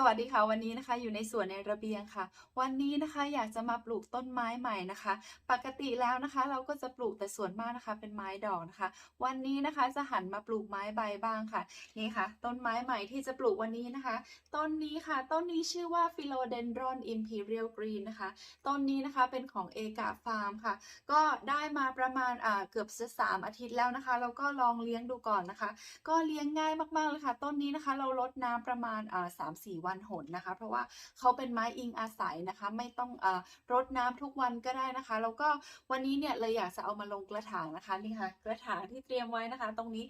สวัสดีค่ะวันนี้นะคะอยู่ในสวนในระเบียงค่ะ วันนี้นะคะอยากจะมาปลูกต้นไม้ใหม่นะคะ ปกติแล้วนะคะ เราก็จะปลูกแต่ส่วนมากนะคะ เป็นไม้ดอกนะคะ วันนี้นะคะจะหันมาปลูกไม้ใบบ้างค่ะนี่ค่ะ ต้นไม้ใหม่ที่จะปลูกวันนี้นะคะ ต้นนี้ค่ะ ต้นนี้ชื่อว่า Philodendron Imperial Green นะคะต้นนี้นะคะเป็นของเอกาฟาร์มค่ะ ก็ได้มาประมาณอ่าเกือบจะสามอาทิตย์แล้วนะคะแล้วก็ลองเลี้ยงดูก่อนนะคะ ก็เลี้ยงง่ายมากๆเลยค่ะ ต้นนี้นะคะ เรารดน้ำประมาณอ่าสามสี่วันหนนะคะ เพราะว่าเขาเป็นไม้อิงอาศัยนะคะ ไม่ต้องอรดน้ำทุกวันก็ได้นะคะ แล้วก็วันนี้เนี่ยเลยอยากจะเอามาลงกระถางนะคะนี่ค่ะกระถางที่เตรียมไว้นะคะ ตรงนี้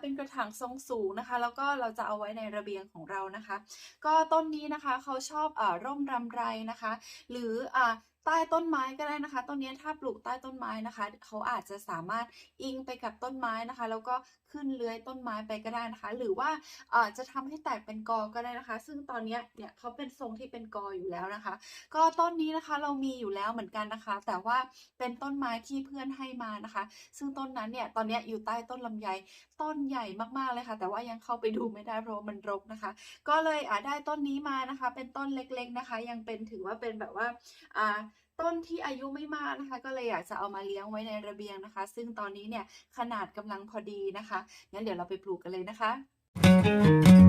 เป็นกระถางทรงสูงนะคะ แล้วก็เราจะเอาไว้ในระเบียงของเรานะคะ ก็ต้นนี้นะคะเขาชอบอร่มรำไรนะคะ หรืออใต้ต้นไม้ก็ได้นะคะ ต้นนี้ถ้าปลูกใต้ต้นไม้นะคะ เขาอาจจะสามารถอิงไปกับต้นไม้นะคะ แล้วก็ขึ้นเลื้อยต้นไม้ไปก็ได้นะคะ หรือว่าอ่อจะทำให้แตกเป็นกอก็ได้นะคะ ซึ่งตอนนี้เนี่ยเขาเป็นทรงที่เป็นกออยู่แล้วนะคะ ก็ต้นนี้นะคะเรามีอยู่แล้วเหมือนกันนะคะ แต่ว่าเป็นต้นไม้ที่เพื่อนให้มานะคะ ซึ่งต้นนั้นเนี่ยตอนนี้อยู่ใต้ต้นลำไยต้นใหญ่มากๆเลยค่ะ แต่ว่ายังเข้าไปดูไม่ได้เพราะมันรกนะคะ ก็เลยอ่าได้ต้นนี้มานะคะ เป็นต้นเล็กๆนะคะ ยังเป็นถือว่าเป็นแบบว่าอ่าต้นที่อายุไม่มากนะคะ ก็เลยอยากจะเอามาเลี้ยงไว้ในระเบียงนะคะ ซึ่งตอนนี้เนี่ยขนาดกำลังพอดีนะคะงั้นเดี๋ยวเราไปปลูกกันเลยนะคะ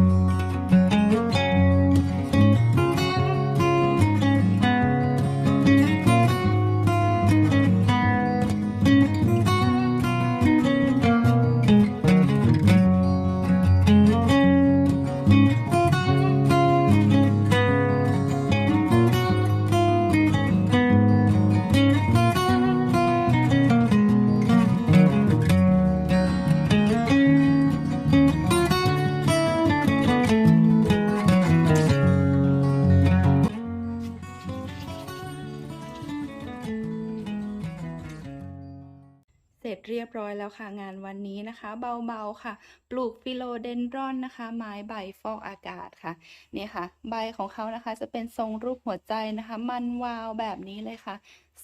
ร็จเรียบร้อยแล้วค่ะงานวันนี้นะคะ เบาๆค่ะ ปลูกฟิโลเดนดรอนนะคะ ไม้ใบฟอกอากาศค่ะนี่ค่ะ ใบของเขานะคะจะเป็นทรงรูปหัวใจนะคะ มันวาวแบบนี้เลยค่ะ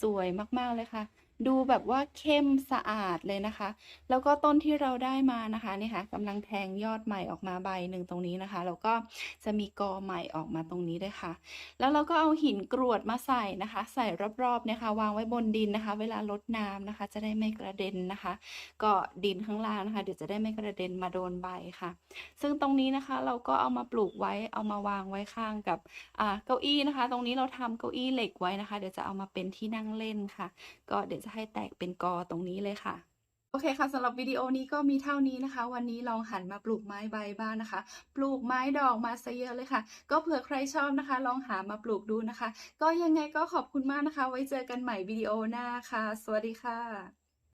สวยมากๆเลยค่ะ ดูแบบว่าเข้มสะอาดเลยนะคะ แล้วก็ต้นที่เราได้มานะคะนี่ค่ะกำลังแทงยอดใหม่ออกมาใบหนึ่งตรงนี้นะคะ แล้วก็จะมีกอใหม่ออกมาตรงนี้ด้วยค่ะ แล้วเราก็เอาหินกรวดมาใส่นะคะ ใส่รอบๆนี่ยค่ะวางไว้บนดินนะคะ เวลาลดน้ำนะคะ จะได้ไม่กระเด็นนะคะ ก็ดินข้างล่างนะคะ เดี๋ยวจะได้ไม่กระเด็นมาโดนใบค่ะ ซึ่งตรงนี้นะคะเราก็เอามาปลูกไว้เอามาวางไว้ข้างกับอ่าเก้าอี้นะคะ ตรงนี้เราทำเก้าอี้เหล็กไว้นะคะ เดี๋ยวจะเอามาเป็นที่นั่งเล่นค่ะ ก็เดี๋ยวจะให้แตกเป็นกอตรงนี้เลยค่ะ โอเคค่ะสำหรับวิดีโอนี้ก็มีเท่านี้นะคะ วันนี้ลองหันมาปลูกไม้ใบบ้างนะคะ ปลูกไม้ดอกมาซะเยอะเลยค่ะ ก็เผื่อใครชอบนะคะ ลองหามาปลูกดูนะคะ ก็ยังไงก็ขอบคุณมากนะคะ ไว้เจอกันใหม่วิดีโอหน้าค่ะ สวัสดีค่ะ